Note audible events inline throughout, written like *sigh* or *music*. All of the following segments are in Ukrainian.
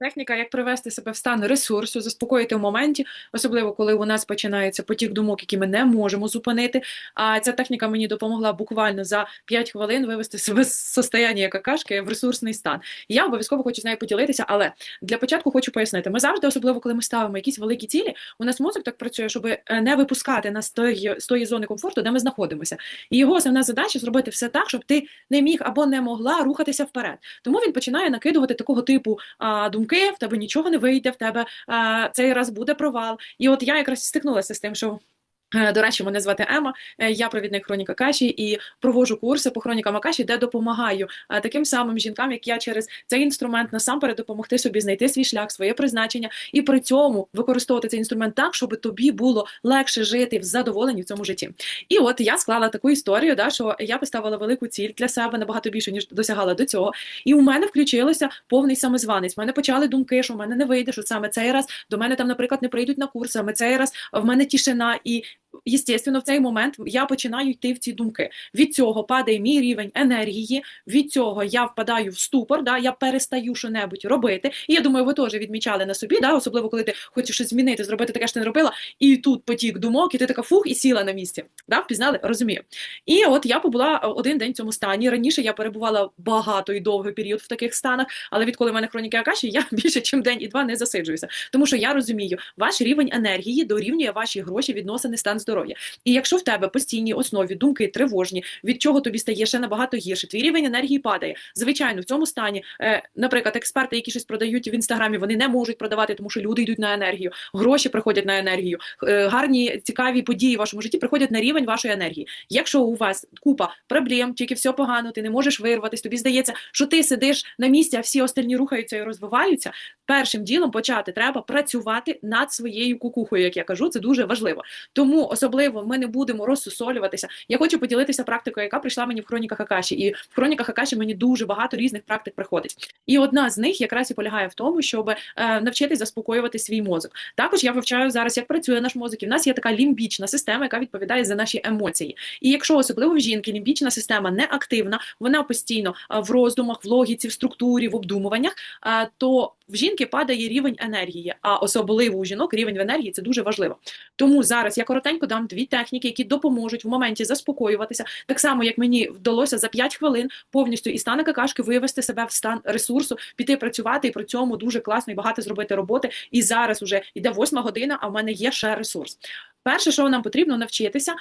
Техніка, як привести себе в стан ресурсу, заспокоїти в моменті, особливо коли у нас починається потік думок, які ми не можемо зупинити. А ця техніка мені допомогла буквально за 5 хвилин вивести себе з состояння какашки в ресурсний стан. Я обов'язково хочу з нею поділитися, але для початку хочу пояснити: ми завжди, особливо коли ми ставимо якісь великі цілі, у нас мозок так працює, щоб е, не випускати нас з тої, з тої зони комфорту, де ми знаходимося. І його основна задача зробити все так, щоб ти не міг або не могла рухатися вперед. Тому він починає накидувати такого типу а, думки, в тебе нічого не вийде, в тебе а, цей раз буде провал. І от я якраз стикнулася з тим, що до речі, мене звати Ема. Е, я провідник хроніка Каші і проводжу курси по хронікам Акаші, де допомагаю е, таким самим жінкам, як я через цей інструмент насамперед допомогти собі знайти свій шлях, своє призначення і при цьому використовувати цей інструмент так, щоб тобі було легше жити в задоволенні в цьому житті. І от я склала таку історію, да, що я поставила велику ціль для себе набагато більше ніж досягала до цього. І у мене включилося повний самозванець. У мене почали думки, що в мене не вийде, що саме цей раз до мене там, наприклад, не прийдуть на курс, саме цей раз в мене тишина і. Єстественно, в цей момент я починаю йти в ці думки. Від цього падає мій рівень енергії. Від цього я впадаю в ступор, да, я перестаю що-небудь робити. І я думаю, ви теж відмічали на собі, да, особливо коли ти хочеш щось змінити, зробити таке, що ти не робила, і тут потік думок, і ти така фух, і сіла на місці. Да, Впізнали? Розумію. І от я побула один день в цьому стані. Раніше я перебувала багато і довгий період в таких станах, але відколи в мене хроніки Акаші, я *laughs* більше, ніж день і два не засиджуюся. Тому що я розумію, ваш рівень енергії дорівнює ваші гроші, відносини, стан здоров'я. І якщо в тебе постійні основі думки тривожні, від чого тобі стає ще набагато гірше, твій рівень енергії падає. Звичайно, в цьому стані, е, наприклад, експерти, які щось продають в інстаграмі, вони не можуть продавати, тому що люди йдуть на енергію, гроші приходять на енергію, е, гарні цікаві події в вашому житті приходять на рівень вашої енергії. Якщо у вас купа проблем, тільки все погано, ти не можеш вирватися, тобі здається, що ти сидиш на місці, а всі остальні рухаються і розвиваються. Першим ділом почати треба працювати над своєю кукухою, як я кажу, це дуже важливо. Тому особливо ми не будемо розсусолюватися. Я хочу поділитися практикою, яка прийшла мені в хроніках Акаші. І в хроніках Акаші мені дуже багато різних практик приходить. І одна з них якраз і полягає в тому, щоб е, навчитись заспокоювати свій мозок. Також я вивчаю зараз, як працює наш мозок. І в нас є така лімбічна система, яка відповідає за наші емоції. І якщо особливо в жінки лімбічна система не активна, вона постійно е, в роздумах, в логіці, в структурі, в обдумуваннях, е, то в жінки падає рівень енергії, а особливо у жінок рівень в енергії це дуже важливо. Тому зараз я коротенько дам дві техніки, які допоможуть в моменті заспокоюватися, так само як мені вдалося за 5 хвилин повністю із стана какашки вивести себе в стан ресурсу, піти працювати і при цьому дуже класно і багато зробити роботи. І зараз вже йде восьма година, а в мене є ще ресурс. Перше, що нам потрібно навчитися,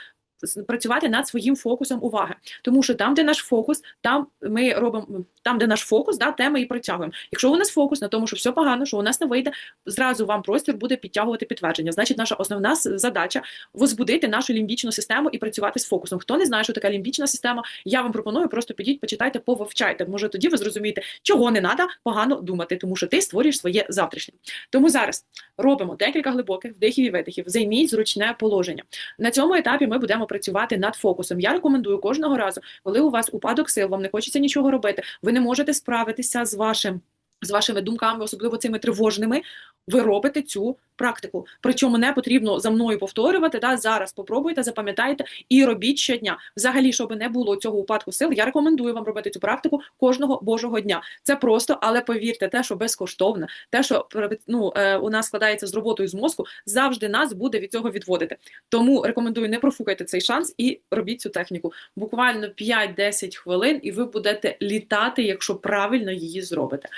працювати над своїм фокусом уваги, тому що там, де наш фокус, там ми робимо там, де наш фокус, да, те ми і притягуємо. Якщо у нас фокус на тому, що все погано, що у нас не вийде, зразу вам простір буде підтягувати підтвердження. Значить, наша основна задача возбудити нашу лімбічну систему і працювати з фокусом. Хто не знає, що така лімбічна система, я вам пропоную просто підіть, почитайте, повивчайте. Може, тоді ви зрозумієте, чого не треба погано думати, тому що ти створюєш своє завтрашнє. Тому зараз робимо декілька глибоких вдихів і видихів. Займіть зручне положення. На цьому етапі ми будемо працювати над фокусом. Я рекомендую кожного разу, коли у вас упадок сил, вам не хочеться нічого робити. Ви не можете справитися з вашим. З вашими думками, особливо цими тривожними, ви робите цю практику. Причому не потрібно за мною повторювати. Да? Зараз попробуйте, запам'ятайте і робіть щодня. Взагалі, щоб не було цього упадку сил, я рекомендую вам робити цю практику кожного божого дня. Це просто, але повірте, те, що безкоштовне, те, що ну, е, у нас складається з роботою з мозку, завжди нас буде від цього відводити. Тому рекомендую не профукайте цей шанс і робіть цю техніку. Буквально 5-10 хвилин, і ви будете літати, якщо правильно її зробите.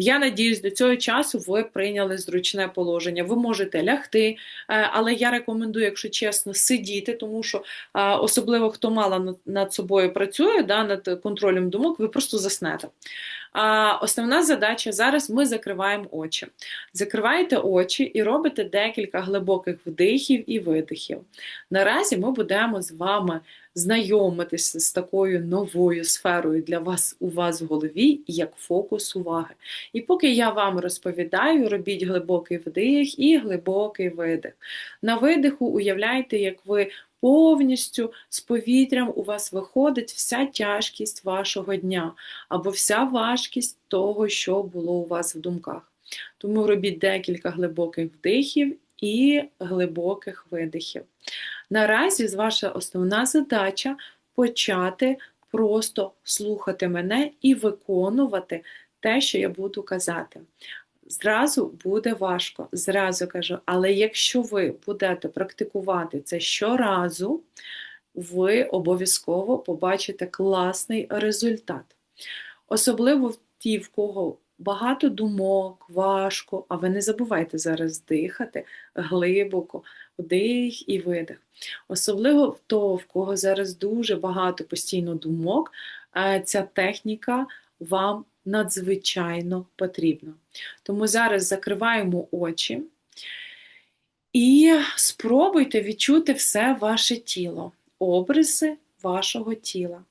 Я надіюсь, до цього часу ви прийняли зручне положення. Ви можете лягти, е, але я рекомендую, якщо чесно, сидіти, тому що особливо хто мало над собою працює, да, над контролем думок, ви просто заснете. Основна задача зараз ми закриваємо очі. Закриваєте очі і робите декілька глибоких вдихів і видихів. Наразі ми будемо з вами знайомитися з такою новою сферою для вас у вас в голові, як фокус уваги. І поки я вам розповідаю, робіть глибокий вдих і глибокий видих. На видиху уявляйте, як ви повністю з повітрям у вас виходить вся тяжкість вашого дня або вся важкість того, що було у вас в думках. Тому робіть декілька глибоких вдихів і глибоких видихів. Наразі ваша основна задача почати просто слухати мене і виконувати те, що я буду казати. Зразу буде важко, зразу кажу, але якщо ви будете практикувати це щоразу, ви обов'язково побачите класний результат. Особливо в ті, в кого багато думок, важко, а ви не забувайте зараз дихати глибоко, вдих і видих. Особливо в того, в кого зараз дуже багато постійно думок, е, ця техніка вам надзвичайно потрібна. Тому зараз закриваємо очі і спробуйте відчути все ваше тіло, обриси вашого тіла.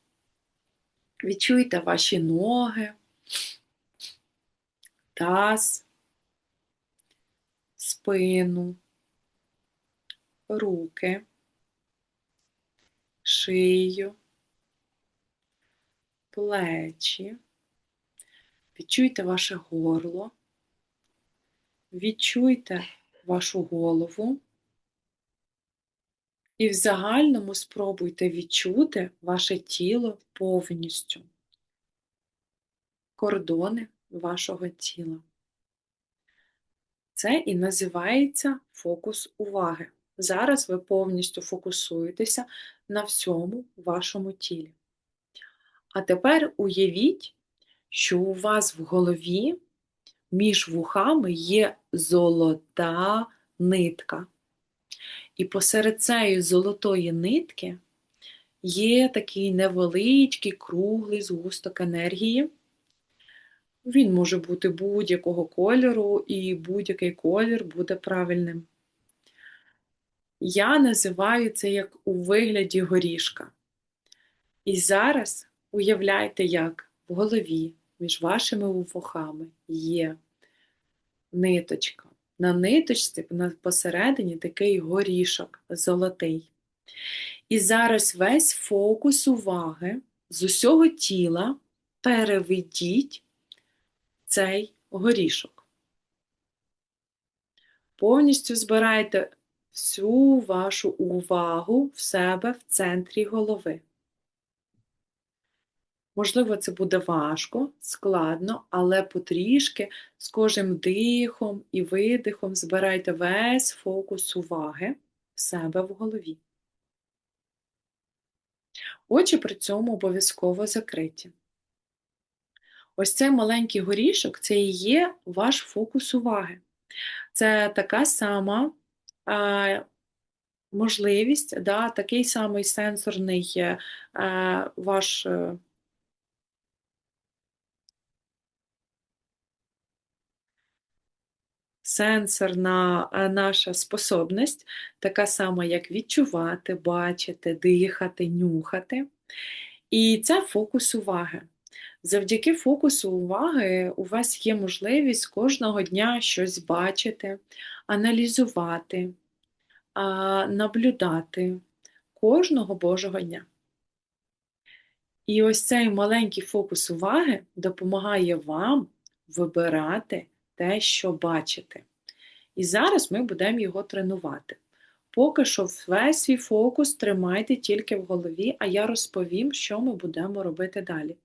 Відчуйте ваші ноги, таз, спину, руки, шию, плечі. Відчуйте ваше горло, відчуйте вашу голову і в загальному спробуйте відчути ваше тіло повністю, кордони вашого тіла. Це і називається фокус уваги. Зараз ви повністю фокусуєтеся на всьому вашому тілі. А тепер уявіть, що у вас в голові між вухами є золота нитка. І посеред цієї золотої нитки є такий невеличкий круглий згусток енергії. Він може бути будь-якого кольору, і будь-який колір буде правильним. Я називаю це як у вигляді горішка. І зараз уявляйте, як в голові між вашими вухами є ниточка. На ниточці посередині такий горішок золотий. І зараз весь фокус уваги з усього тіла переведіть цей горішок. Повністю збирайте всю вашу увагу в себе в центрі голови. Можливо, це буде важко, складно, але потрішки з кожним дихом і видихом збирайте весь фокус уваги в себе в голові. Очі при цьому обов'язково закриті. Ось цей маленький горішок це і є ваш фокус уваги. Це така сама можливість, да, такий самий сенсорний е, ваш. Е, сенсорна е, наша способність, така сама, як відчувати, бачити, дихати, нюхати. І це фокус уваги. Завдяки фокусу уваги у вас є можливість кожного дня щось бачити, аналізувати, наблюдати кожного Божого дня. І ось цей маленький фокус уваги допомагає вам вибирати те, що бачите. І зараз ми будемо його тренувати. Поки що весь свій фокус тримайте тільки в голові, а я розповім, що ми будемо робити далі.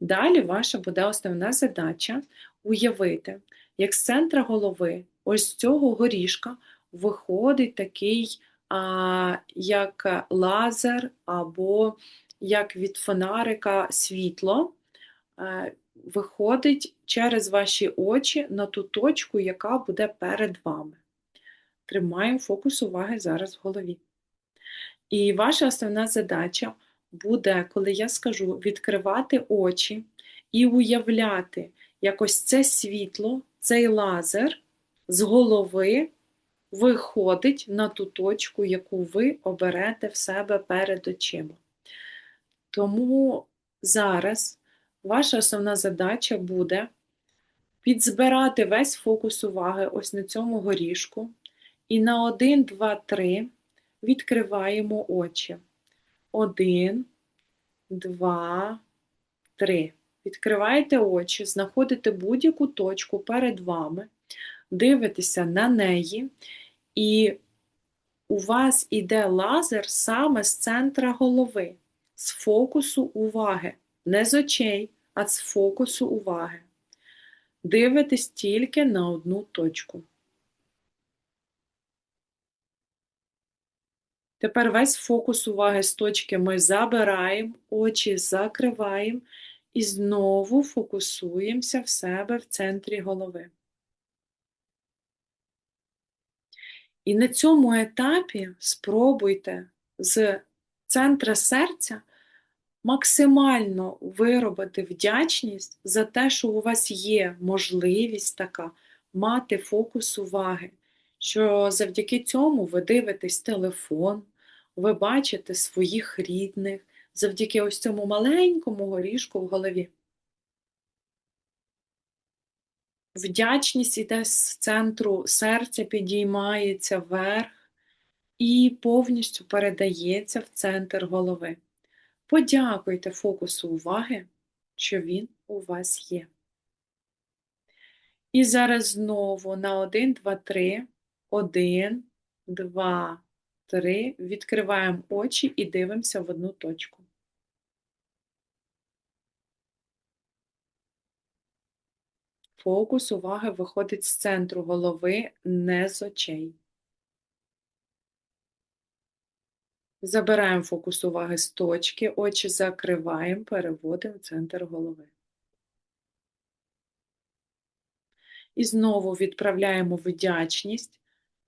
Далі ваша буде основна задача уявити, як з центра голови, ось цього горішка, виходить такий, а, як лазер, або як від фонарика світло. Е, виходить через ваші очі на ту точку, яка буде перед вами. Тримаємо фокус уваги зараз в голові. І ваша основна задача буде, коли я скажу, відкривати очі і уявляти, як ось це світло, цей лазер з голови виходить на ту точку, яку ви оберете в себе перед очима. Тому зараз Ваша основна задача буде підзбирати весь фокус уваги ось на цьому горішку. І на 1, 2, 3 відкриваємо очі. 1, 2, 3. Відкриваєте очі, знаходите будь-яку точку перед вами, дивитеся на неї, і у вас іде лазер саме з центра голови, з фокусу уваги не з очей, а з фокусу уваги. Дивитесь тільки на одну точку. Тепер весь фокус уваги з точки ми забираємо, очі закриваємо і знову фокусуємося в себе в центрі голови. І на цьому етапі спробуйте з центра серця максимально виробити вдячність за те, що у вас є можливість така мати фокус уваги, що завдяки цьому ви дивитесь телефон, ви бачите своїх рідних, завдяки ось цьому маленькому горішку в голові. Вдячність іде з центру серця, підіймається вверх і повністю передається в центр голови. Подякуйте фокусу уваги, що він у вас є. І зараз знову на 1, 2, 3. 1, 2, 3. Відкриваємо очі і дивимося в одну точку. Фокус уваги виходить з центру голови, не з очей. Забираємо фокус уваги з точки, очі закриваємо, переводимо в центр голови. І знову відправляємо вдячність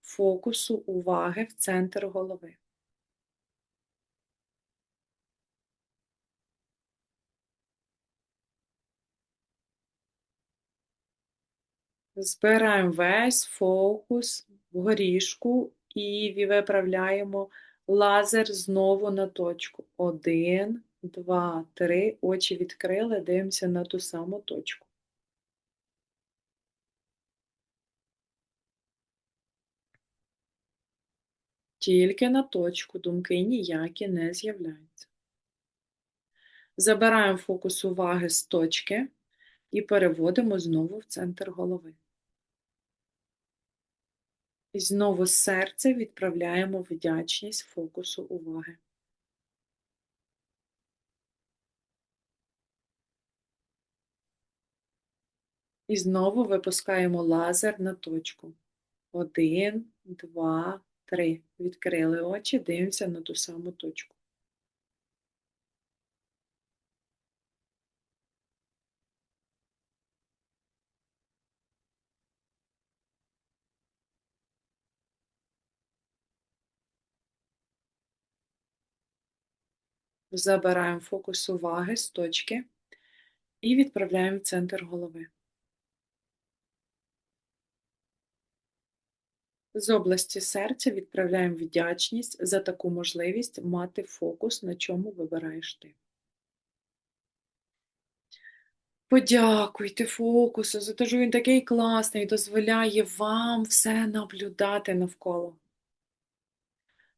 фокусу уваги в центр голови. Збираємо весь фокус в горішку і виправляємо лазер знову на точку. Один, два, три. Очі відкрили, дивимося на ту саму точку. Тільки на точку думки ніякі не з'являються. Забираємо фокус уваги з точки і переводимо знову в центр голови. І знову з серця відправляємо вдячність фокусу уваги. І знову випускаємо лазер на точку. Один, два, три. Відкрили очі, дивимося на ту саму точку. Забираємо фокус уваги з точки і відправляємо в центр голови. З області серця відправляємо вдячність за таку можливість мати фокус, на чому вибираєш ти. Подякуйте фокусу за те, що він такий класний, дозволяє вам все наблюдати навколо.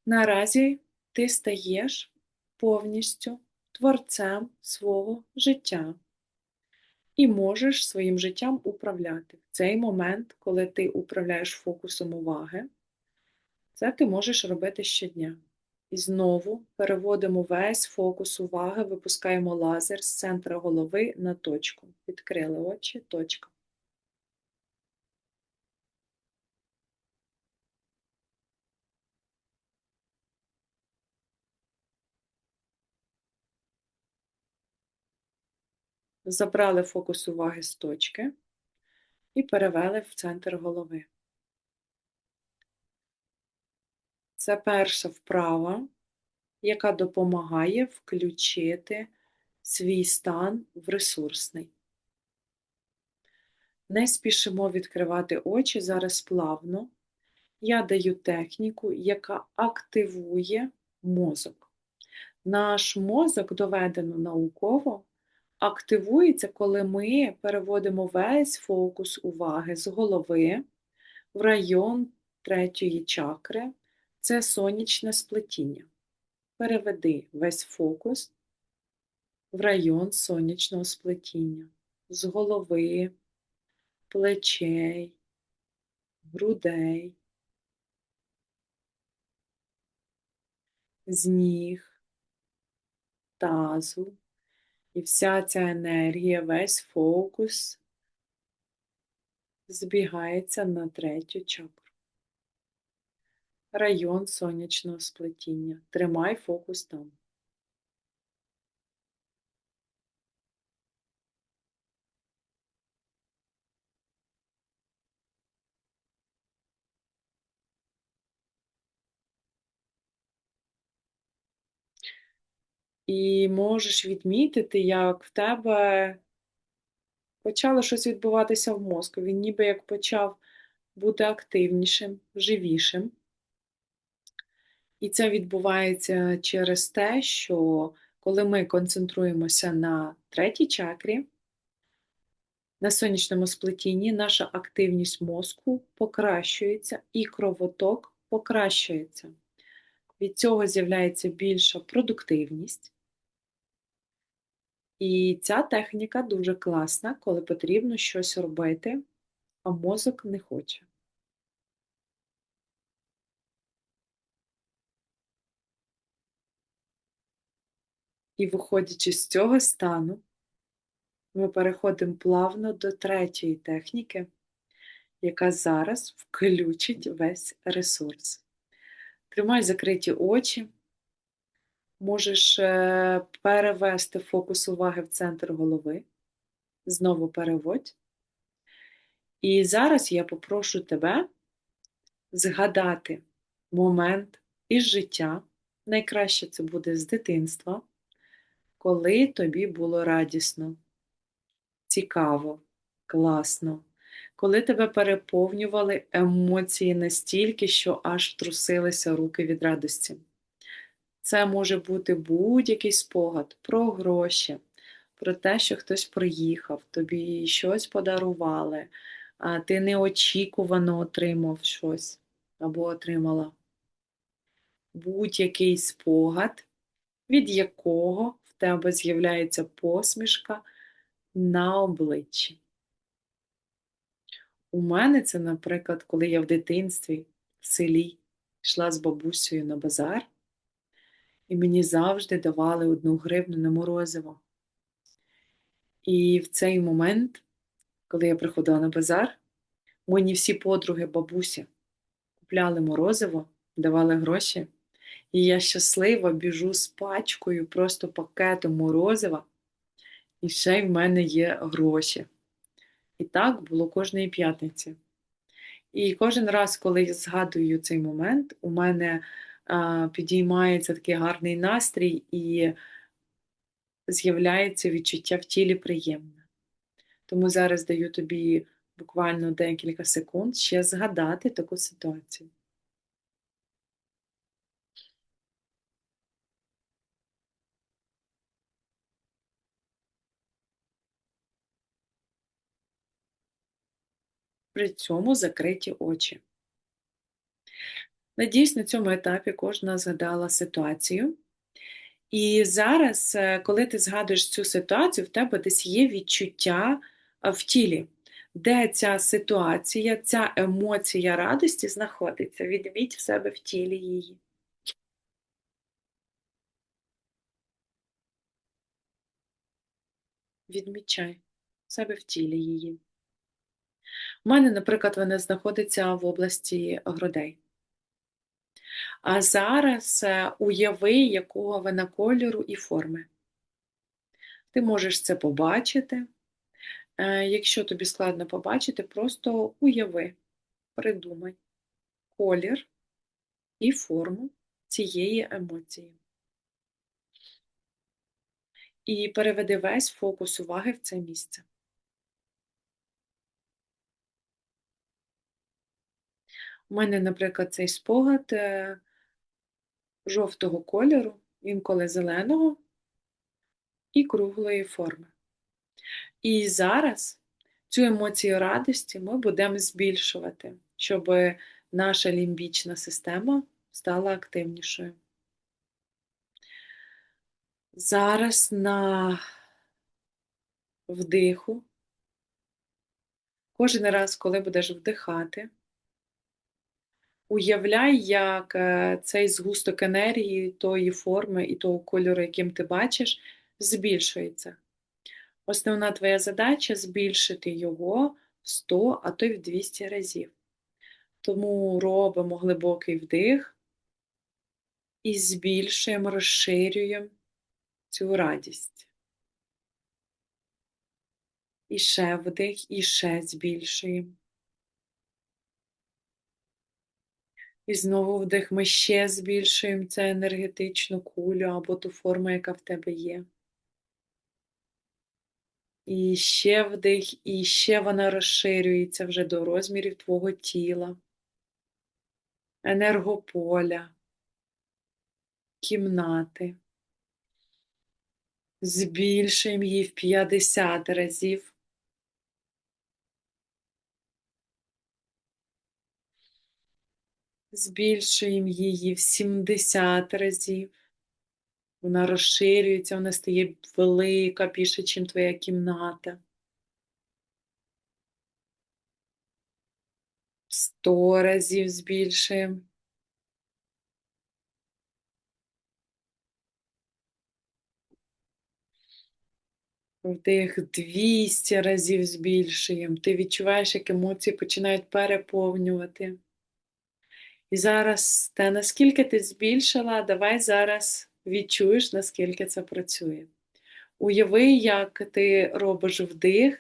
Наразі ти стаєш повністю творцем свого життя і можеш своїм життям управляти. В цей момент, коли ти управляєш фокусом уваги, це ти можеш робити щодня. І знову переводимо весь фокус уваги, випускаємо лазер з центра голови на точку. Відкрили очі, точка. Забрали фокус уваги з точки і перевели в центр голови. Це перша вправа, яка допомагає включити свій стан в ресурсний. Не спішимо відкривати очі зараз плавно. Я даю техніку, яка активує мозок. Наш мозок доведено науково активується, коли ми переводимо весь фокус уваги з голови в район третьої чакри, це сонячне сплетіння. Переведи весь фокус в район сонячного сплетіння, з голови, плечей, грудей, з ніг, тазу. І вся ця енергія, весь фокус збігається на третю чакру. Район сонячного сплетіння. Тримай фокус там. І можеш відмітити, як в тебе почало щось відбуватися в мозку. Він ніби як почав бути активнішим, живішим. І це відбувається через те, що коли ми концентруємося на третій чакрі, на сонячному сплетінні, наша активність мозку покращується і кровоток покращується. Від цього з'являється більша продуктивність. І ця техніка дуже класна, коли потрібно щось робити, а мозок не хоче. І виходячи з цього стану, ми переходимо плавно до третьої техніки, яка зараз включить весь ресурс. Тримай закриті очі, можеш е, перевести фокус уваги в центр голови, знову переводь. І зараз я попрошу тебе згадати момент із життя. Найкраще це буде з дитинства, коли тобі було радісно, цікаво, класно, коли тебе переповнювали емоції настільки, що аж трусилися руки від радості. Це може бути будь-який спогад про гроші, про те, що хтось приїхав, тобі щось подарували, а ти неочікувано отримав щось або отримала. Будь-який спогад, від якого в тебе з'являється посмішка на обличчі. У мене це, наприклад, коли я в дитинстві в селі йшла з бабусею на базар, і мені завжди давали одну гривну на морозиво. І в цей момент, коли я приходила на базар, мені всі подруги бабусі купляли морозиво, давали гроші, і я щаслива біжу з пачкою, просто пакетом морозива, і ще й в мене є гроші. І так було кожної п'ятниці. І кожен раз, коли я згадую цей момент, у мене підіймається такий гарний настрій і з'являється відчуття в тілі приємне. Тому зараз даю тобі буквально декілька секунд ще згадати таку ситуацію. При цьому закриті очі. Надіюсь, на цьому етапі кожна згадала ситуацію. І зараз, е, коли ти згадуєш цю ситуацію, в тебе десь є відчуття е, в тілі, де ця ситуація, ця емоція радості знаходиться. Відміть в себе в тілі її. Відмічай в себе в тілі її. У мене, наприклад, вона знаходиться в області грудей. А зараз е, уяви, якого вона кольору і форми. Ти можеш це побачити. Е, якщо тобі складно побачити, просто уяви, придумай колір і форму цієї емоції. І переведи весь фокус уваги в це місце. У мене, наприклад, цей спогад е, жовтого кольору, інколи зеленого і круглої форми. І зараз цю емоцію радості ми будемо збільшувати, щоб наша лімбічна система стала активнішою. Зараз на вдиху, кожен раз, коли будеш вдихати, Уявляй, як е, цей згусток енергії, тої форми і того кольору, яким ти бачиш, збільшується. Основна твоя задача збільшити його в 100, а то й в 200 разів. Тому робимо глибокий вдих і збільшуємо, розширюємо цю радість. І ще вдих, і ще збільшуємо. І знову вдих ми ще збільшуємо цю енергетичну кулю або ту форму, яка в тебе є. І ще вдих, і ще вона розширюється вже до розмірів твого тіла, енергополя, кімнати. Збільшуємо її в 50 разів. Збільшуємо її в 70 разів. Вона розширюється, вона стає велика більше, ніж твоя кімната. 100 разів збільшуємо. Вдих 200 разів збільшуємо. Ти відчуваєш, як емоції починають переповнювати. І зараз те, наскільки ти збільшила, давай зараз відчуєш, наскільки це працює. Уяви, як ти робиш вдих,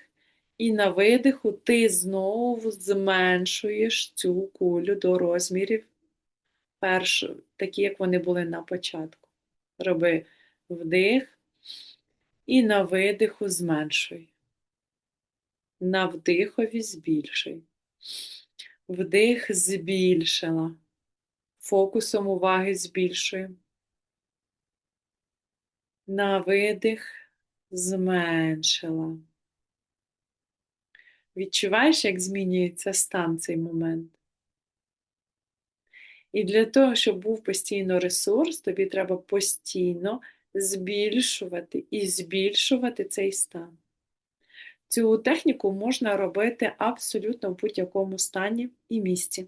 і на видиху ти знову зменшуєш цю кулю до розмірів, перш, такі, як вони були на початку. Роби вдих і на видиху зменшуй. На вдихові збільшуй. Вдих збільшила. Фокусом уваги збільшуємо. На видих зменшила. Відчуваєш, як змінюється стан цей момент? І для того, щоб був постійно ресурс, тобі треба постійно збільшувати і збільшувати цей стан. Цю техніку можна робити абсолютно в будь-якому стані і місці.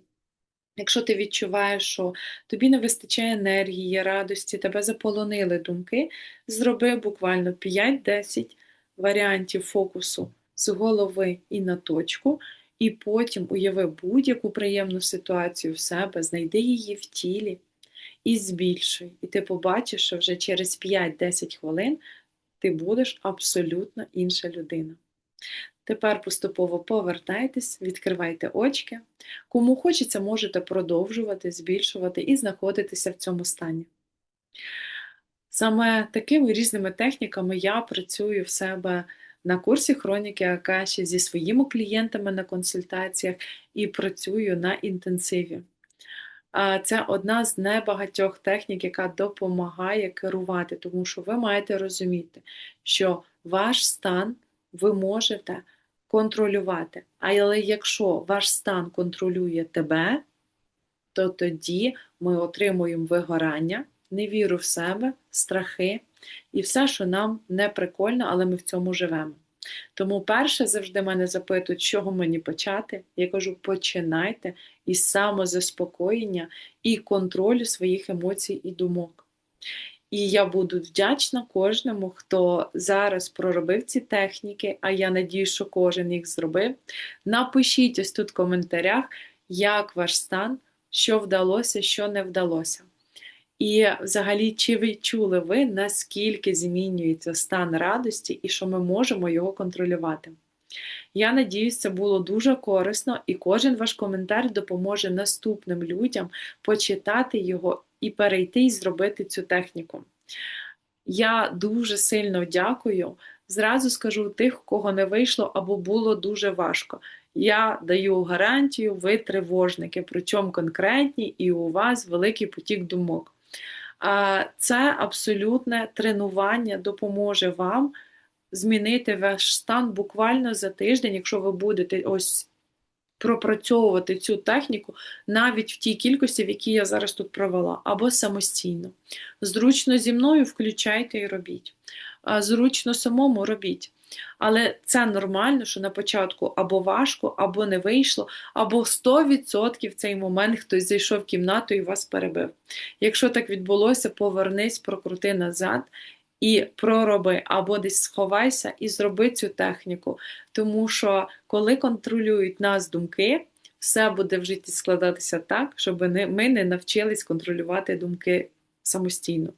Якщо ти відчуваєш, що тобі не вистачає енергії, радості, тебе заполонили думки, зроби буквально 5-10 варіантів фокусу з голови і на точку, і потім уяви будь-яку приємну ситуацію в себе, знайди її в тілі і збільшуй. І ти побачиш, що вже через 5-10 хвилин ти будеш абсолютно інша людина. Тепер поступово повертайтесь, відкривайте очки. Кому хочеться, можете продовжувати, збільшувати і знаходитися в цьому стані. Саме такими різними техніками я працюю в себе на курсі хроніки Акаші зі своїми клієнтами на консультаціях і працюю на інтенсиві. Це одна з небагатьох технік, яка допомагає керувати, тому що ви маєте розуміти, що ваш стан ви можете контролювати. Але якщо ваш стан контролює тебе, то тоді ми отримуємо вигорання, невіру в себе, страхи і все, що нам не прикольно, але ми в цьому живемо. Тому перше завжди мене запитують, з чого мені почати. Я кажу, починайте із самозаспокоєння і контролю своїх емоцій і думок. І я буду вдячна кожному, хто зараз проробив ці техніки, а я надію, що кожен їх зробив. Напишіть ось тут в коментарях, як ваш стан, що вдалося, що не вдалося. І взагалі, чи ви чули ви, наскільки змінюється стан радості і що ми можемо його контролювати? Я надіюсь, це було дуже корисно, і кожен ваш коментар допоможе наступним людям почитати його і перейти і зробити цю техніку. Я дуже сильно дякую. Зразу скажу тих, кого не вийшло або було дуже важко. Я даю гарантію, ви тривожники, причому конкретні, і у вас великий потік думок. Це абсолютне тренування допоможе вам змінити ваш стан буквально за тиждень, якщо ви будете ось пропрацьовувати цю техніку навіть в тій кількості, в якій я зараз тут провела, або самостійно. Зручно зі мною включайте і робіть. Зручно самому робіть. Але це нормально, що на початку або важко, або не вийшло, або 100% в цей момент хтось зайшов в кімнату і вас перебив. Якщо так відбулося, повернись, прокрути назад і пророби, або десь сховайся і зроби цю техніку. Тому що коли контролюють нас думки, все буде в житті складатися так, щоб ми не навчились контролювати думки самостійно.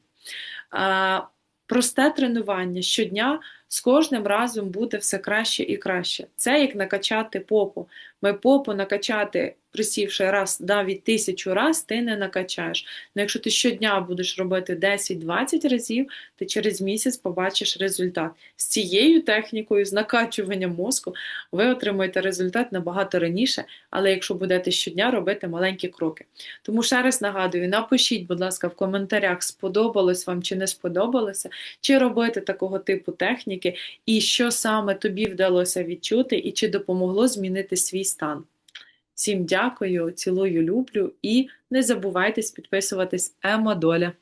Просте тренування щодня з кожним разом буде все краще і краще. Це як накачати попу. Ми попу накачати, присівши раз навіть тисячу раз, ти не накачаєш. Ну, якщо ти щодня будеш робити 10-20 разів, ти через місяць побачиш результат. З цією технікою, з накачуванням мозку, ви отримаєте результат набагато раніше, але якщо будете щодня робити маленькі кроки. Тому ще раз нагадую, напишіть, будь ласка, в коментарях, сподобалось вам чи не сподобалося, чи робити такого типу техніки, і що саме тобі вдалося відчути, і чи допомогло змінити свій стан. Всім дякую, цілую, люблю і не забувайте підписуватись Ема Доля.